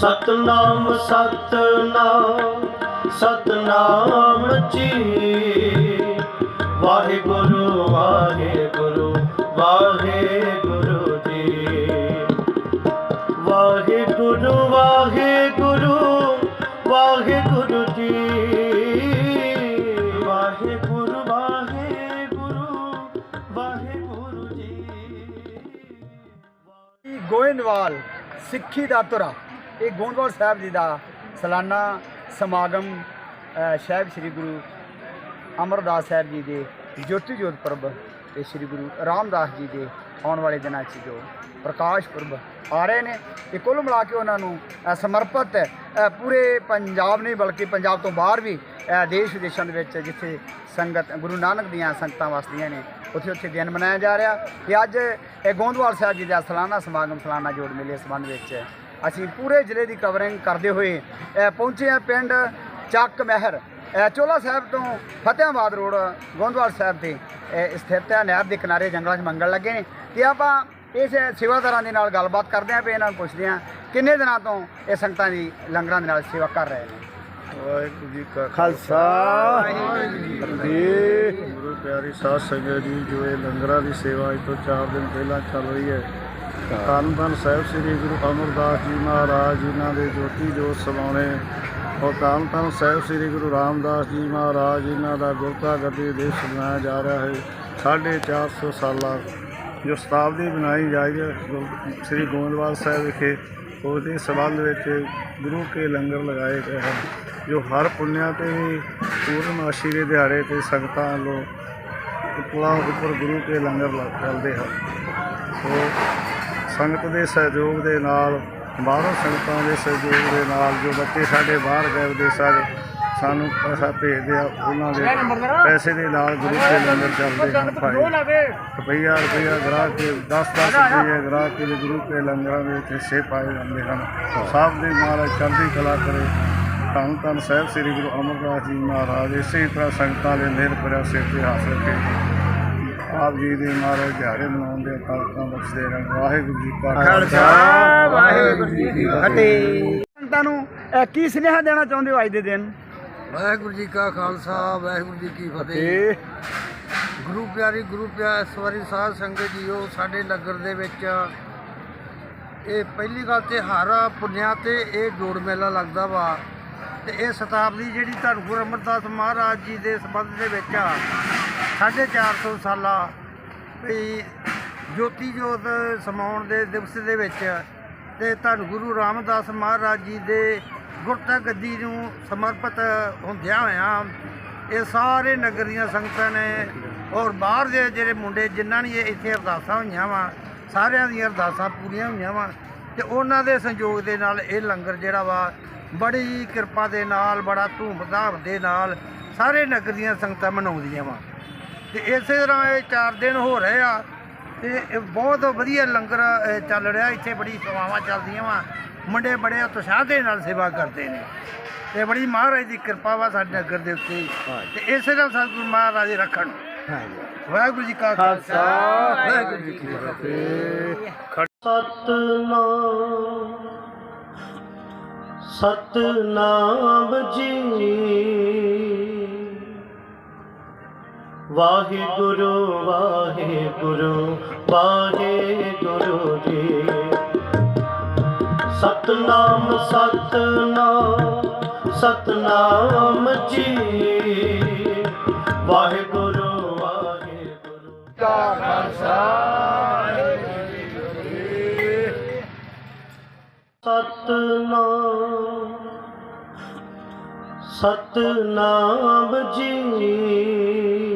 ਸਤਨਾਮ ਸਤਨਾਮ ਸਤਨਾਮ ਜੀ। ਵਾਹਿਗੁਰੂ ਵਾਹਿਗੁਰੂ ਵਾਹਿਗੁਰੂ ਜੀ। ਵਾਹਿਗੁਰੂ ਵਾਹਿਗੁਰੂ ਵਾਹਿਗੁਰੂ ਜੀ। ਵਾਹਿਗੁਰੂ ਵਾਹਿਗੁਰੂ ਵਾਹਿਗੁਰੂ ਜੀ। ਗੋਇੰਦਵਾਲ, ਸਿੱਖੀ ਦਾ ਤੁਰਾ। ਇਹ ਗੋਇੰਦਵਾਲ ਸਾਹਿਬ ਜੀ ਦਾ ਸਾਲਾਨਾ ਸਮਾਗਮ ਅ, ਸਾਹਿਬ ਸ੍ਰੀ ਗੁਰੂ ਅਮਰਦਾਸ ਸਾਹਿਬ ਜੀ ਦੇ ਜੋਤੀ ਜੋਤ ਪੁਰਬ ਤੇ ਸ੍ਰੀ ਗੁਰੂ ਰਾਮਦਾਸ ਜੀ ਦੇ ਆਉਣ ਵਾਲੇ ਦਿਨਾਂ 'ਚ ਜੋ ਪ੍ਰਕਾਸ਼ ਪੁਰਬ ਆ ਰਹੇ ਨੇ ਤੇ ਕੁੱਲ ਮਿਲਾ ਕੇ ਉਹਨਾਂ ਨੂੰ ਸਮਰਪਿਤ ਪੂਰੇ ਪੰਜਾਬ ਨਹੀਂ ਬਲਕਿ ਪੰਜਾਬ ਤੋਂ ਬਾਹਰ ਵੀ ਦੇਸ਼ ਵਿਦੇਸ਼ਾਂ ਦੇ ਵਿੱਚ ਜਿੱਥੇ ਸੰਗਤ ਗੁਰੂ ਨਾਨਕ ਦੀਆਂ ਸੰਗਤਾਂ ਵਸਦੀਆਂ ਨੇ ਉੱਥੇ ਉੱਥੇ ਦਿਨ ਮਨਾਇਆ ਜਾ ਰਿਹਾ ਤੇ ਅੱਜ ਇਹ ਗੋਂਦਵਾਲ ਸਾਹਿਬ ਜੀ ਦਾ ਸਾਲਾਨਾ ਸਮਾਗਮ ਸਾਲਾਨਾ ਜੋੜ ਮੇਲੇ ਸੰਬੰਧ ਵਿੱਚ ਅਸੀਂ ਪੂਰੇ ਜ਼ਿਲ੍ਹੇ ਦੀ ਕਵਰਿੰਗ ਕਰਦੇ ਹੋਏ ਪਹੁੰਚੇ ਹਾਂ ਪਿੰਡ ਚੱਕ ਮਹਿਰ। ਚੋਲਾ ਸਾਹਿਬ ਤੋਂ ਫਤਿਹਾਬਾਦ ਰੋਡ ਗੋਂਦਵਾਲ ਸਾਹਿਬ ਤੇ ਸਥਿਤ ਹੈ ਨਹਿਰ ਦੇ ਕਿਨਾਰੇ ਜੰਗਲਾਂ 'ਚ ਮੰਗਣ ਲੱਗੇ ਨੇ। ਤੇ ਆਪਾਂ ਇਸ ਸੇਵਾਦਾਰਾਂ ਦੇ ਨਾਲ ਗੱਲਬਾਤ ਕਰਦੇ ਹਾਂ ਤੇ ਇਹਨਾਂ ਨੂੰ ਪੁੱਛਦੇ ਹਾਂ ਕਿੰਨੇ ਦਿਨਾਂ ਤੋਂ ਇਹ ਸੰਗਤਾਂ ਦੀ ਲੰਗਰਾਂ ਦੇ ਨਾਲ ਸੇਵਾ ਕਰ ਰਹੇ ਨੇ? ਵਾਹਿਗੁਰੂ ਜੀ ਕਾ ਖਾਲਸਾ। ਫਤਿਹ। ਗੁਰੂ ਪਿਆਰੀ ਸਾਧ ਸੰਗਤ ਜੀ ਜੋ ਇਹ ਲੰਗਰਾਂ ਦੀ ਸੇਵਾ ਅੱਜ ਤੋਂ 4 ਦਿਨ ਪਹਿਲਾਂ ਚੱਲ ਰਹੀ ਹੈ ਧੰਨ ਧੰਨ ਸਾਹਿਬ ਸ੍ਰੀ ਗੁਰੂ ਅਮਰਦਾਸ ਜੀ ਮਹਾਰਾਜ, ਜਿਨ੍ਹਾਂ ਦੇ ਜੋਤੀ ਜੋਤ ਸਮਾਉਣੇ ਔਰ ਧੰਨ ਧੰਨ ਸਾਹਿਬ ਸ੍ਰੀ ਗੁਰੂ ਰਾਮਦਾਸ ਜੀ ਮਹਾਰਾਜ, ਜਿਨ੍ਹਾਂ ਦਾ ਗੁਰਤਾ ਗੱਦੀ ਦੇ ਮਨਾਇਆ ਜਾ ਰਿਹਾ ਹੈ। 450 ਸਾਲਾਂ ਜੋ ਸ਼ਤਾਬਦੀ ਬਣਾਈ ਜਾਈ ਹੈ, ਗੁਰ- ਸ੍ਰੀ ਗੋਇੰਦਵਾਲ ਸਾਹਿਬ ਵਿਖੇ। ਉਹਦੇ ਸਬੰਧ ਵਿੱਚ ਗੁਰੂ ਕੇ ਲੰਗਰ ਲਗਾਏ ਗਏ ਹਨ, ਜੋ ਹਰ ਪੁੰਨਿਆ ਤੇ ਵੀ ਪੂਰਨਮਾਸ਼ੀ ਦੇ ਦਿਹਾੜੇ ਤੇ ਸੰਗਤਾਂ ਵੱਲੋਂ ਉਪਲਾ ਉੱਪਰ ਗੁਰੂ ਕੇ ਲੰਗਰ ਲ- ਚੱਲਦੇ ਹਨ। ਸੋ ਸੰਗਤ ਦੇ ਸਹਿਯੋਗ ਦੇ ਨਾਲ, ਬਾਹਰੋਂ ਸੰਗਤਾਂ ਦੇ ਸਹਿਯੋਗ ਦੇ ਨਾਲ ਜੋ ਬੱਚੇ ਸਾਡੇ ਬਾਹਰ ਗਏ ਵਿਦੇਸ਼ਾਂ 'ਚ ਸਾਨੂੰ ਪੈਸਾ ਭੇਜਦੇ ਆ, ਉਹਨਾਂ ਦੇ ਪੈਸੇ ਦੇ ਨਾਲ ਗੁਰੂ ਕੇ ਲੰਗਰ ਚੱਲਦੇ ਹਨ ਭਾਈ। ਰੁਪਈਆ ਰੁਪਈਆ ਗਰਾ ਕੇ 10 10 ਰੁਪਈਏ ਗਰਾ ਕੇ ਗੁਰੂ ਕੇ ਲੰਗਰਾਂ ਦੇ ਵਿੱਚ ਹਿੱਸੇ ਪਾਏ ਜਾਂਦੇ ਹਨ। ਸਾਹਿਬ ਦੇ ਮਹਾਰਾਜ ਚੜ੍ਹਦੀ ਕਲਾ ਕਰੇ। ਧੰਨ ਧੰਨ ਸਾਹਿਬ ਸ੍ਰੀ ਗੁਰੂ ਅਮਰਦਾਸ ਜੀ ਮਹਾਰਾਜ, ਇਸੇ ਤਰ੍ਹਾਂ ਸੰਗਤਾਂ ਦੇ ਮਿਹਰ ਭਰਿਆ ਸਿਰ ਤੇ ਹੱਥ ਰੱਖੇ। ਆਪ ਜੀ ਦੇ ਮਹਾਰਾਜ ਦਿਹਾੜੇ ਮਨਾਉਂਦੇ ਕਾਲਕਾਂ ਬਖਸ਼ਦੇ ਰਹਿਣ। ਵਾਹਿਗੁਰੂ ਜੀ ਕਾ ਖਾਲਸਾ। ਵਾਹਿਗੁਰੂ ਜੀ ਕੀ ਫਤਿਹ। ਸੰਗਤਾਂ ਨੂੰ ਕੀ ਸੁਨੇਹਾ ਦੇਣਾ ਚਾਹੁੰਦੇ ਹੋ ਅੱਜ ਦੇ ਦਿਨ? ਵਾਹਿਗੁਰੂ ਜੀ ਕਾ ਖਾਲਸਾ ਵਾਹਿਗੁਰੂ ਜੀ ਕੀ ਫਤਿਹ। ਗੁਰੂ ਪਿਆਰੀ ਗੁਰੂ ਪਿਆਰ ਸਵਾਰੀ ਸਾਧ ਸੰਗਤ ਜੀਓ ਸਾਡੇ ਨਗਰ ਦੇ ਵਿੱਚ ਇਹ ਪਹਿਲੀ ਗੱਲ ਤੇ ਹਰ ਪੁੰਨਿਆ ਤੇ ਇਹ ਜੋੜ ਮੇਲਾ ਲੱਗਦਾ ਵਾ। ਤੇ ਇਹ ਸ਼ਤਾਬਦੀ ਜਿਹੜੀ ਧੰਨ ਗੁਰੂ ਅਮਰਦਾਸ ਮਹਾਰਾਜ ਜੀ ਦੇ ਸੰਬੰਧ ਦੇ ਵਿੱਚ ਆ 450 ਸਾਲਾ ਵੀ ਜੋਤੀ ਜੋਤ ਸਮਾਉਣ ਦੇ ਦਿਵਸ ਦੇ ਵਿੱਚ ਤੇ ਧੰਨ ਗੁਰੂ ਰਾਮਦਾਸ ਮਹਾਰਾਜ ਜੀ ਦੇ ਗੁਰਤਾ ਗੱਦੀ ਨੂੰ ਸਮਰਪਿਤ ਹੁੰਦਿਆਂ ਹੋਇਆ ਇਹ ਸਾਰੇ ਨਗਰ ਦੀਆਂ ਸੰਗਤਾਂ ਨੇ ਔਰ ਬਾਹਰ ਦੇ ਜਿਹੜੇ ਮੁੰਡੇ ਜਿਨ੍ਹਾਂ ਨੇ ਇੱਥੇ ਅਰਦਾਸਾਂ ਹੋਈਆਂ ਵਾ, ਸਾਰਿਆਂ ਦੀਆਂ ਅਰਦਾਸਾਂ ਪੂਰੀਆਂ ਹੋਈਆਂ ਵਾ ਤੇ ਉਹਨਾਂ ਦੇ ਸੰਯੋਗ ਦੇ ਨਾਲ ਇਹ ਲੰਗਰ ਜਿਹੜਾ ਵਾ ਬੜੀ ਕਿਰਪਾ ਦੇ ਨਾਲ, ਬੜਾ ਧੂਮਧਾਮ ਦੇ ਨਾਲ ਸਾਰੇ ਨਗਰ ਦੀਆਂ ਸੰਗਤਾਂ ਮਨਾਉਂਦੀਆਂ ਵਾ। ਤੇ ਇਸੇ ਤਰ੍ਹਾਂ ਇਹ 4 ਦਿਨ ਹੋ ਰਹੇ ਆ ਤੇ ਇਹ ਬਹੁਤ ਵਧੀਆ ਲੰਗਰ ਅ, ਚੱਲ ਰਿਹਾ। ਇੱਥੇ ਬੜੀ ਸੇਵਾਵਾਂ ਚੱਲਦੀਆਂ ਵਾ। ਮੁੰਡੇ ਬੜੇ ਉਤਸ਼ਾਹ ਦੇ ਨਾਲ ਸੇਵਾ ਕਰਦੇ ਨੇ। ਤੇ ਬੜੀ ਮਹਾਰਾਜ ਦੀ ਕਿਰਪਾ ਵਾ ਸਾਡੇ ਨਗਰ ਦੇ ਉੱਤੇ। ਤੇ ਇਸੇ ਤਰ੍ਹਾਂ ਸਤਿਗੁਰੂ ਮਹਾਰਾਜ ਰੱਖਣ। ਵਾਹਿਗੁਰੂ ਜੀ ਕਾ ਖਾਲਸਾ। ਵਾਹਿਗੁਰੂ ਜੀ ਕੀ ਫਤਿਹ। ਸਤਨਾਮ। ਸਤਨਾਮ ਜੀ। ਵਾਹਿਗੁਰੂ ਵਾਹਿਗੁਰੂ ਵਾਹਿਗੁਰੂ ਜੀ। ਸਤਨਾਮ ਸਤਨਾਮ ਸਤਨਾਮ ਜੀ। ਵਾਹਿਗੁਰੂ ਵਾਹਿਗੁਰੂ। ਕਾ ਖਾਲਸਾ ਸਤਨਾਮ ਸਤਨਾਮ ਜੀ।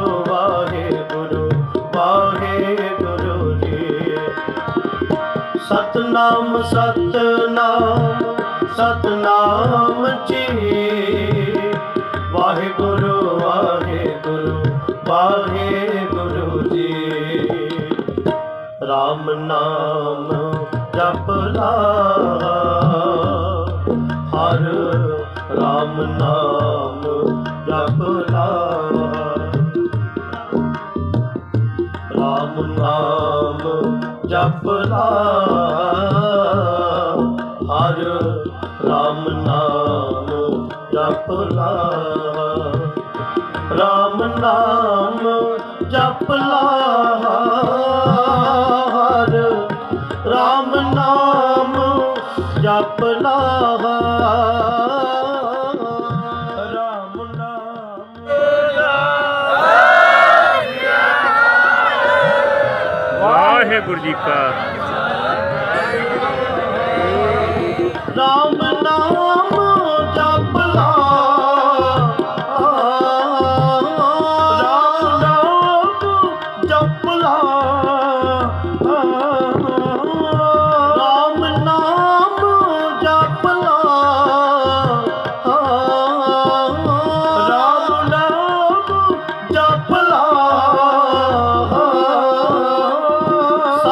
ਸਤਨਾਮ ਸਤਨਾਮ ਸਤਨਾਮ ਜੀ। ਵਾਹਿਗੁਰੂ ਵਾਹਿਗੁਰੂ ਵਾਹਿਗੁਰੂ ਜੀ। ਰਾਮ ਨਾਮ ਜਪ ਲਾ। ਹਰ ਰਾਮ ਨਾਮ ਜਪ ਲਾ। ਰਾਮ ਨਾਮ ਜਪਦਾ ਹਰ ਰਾਮ ਨਾਮ ਜਪਦਾ ਰਾਮ ਨਾਮ ਜਪਲਾ ਹਰ ਰਾਮ ਨਾਮ ਜਪਲਾ ਵਾਹਿਗੁਰੂ ਜੀ ਕਾ ਰਾਮ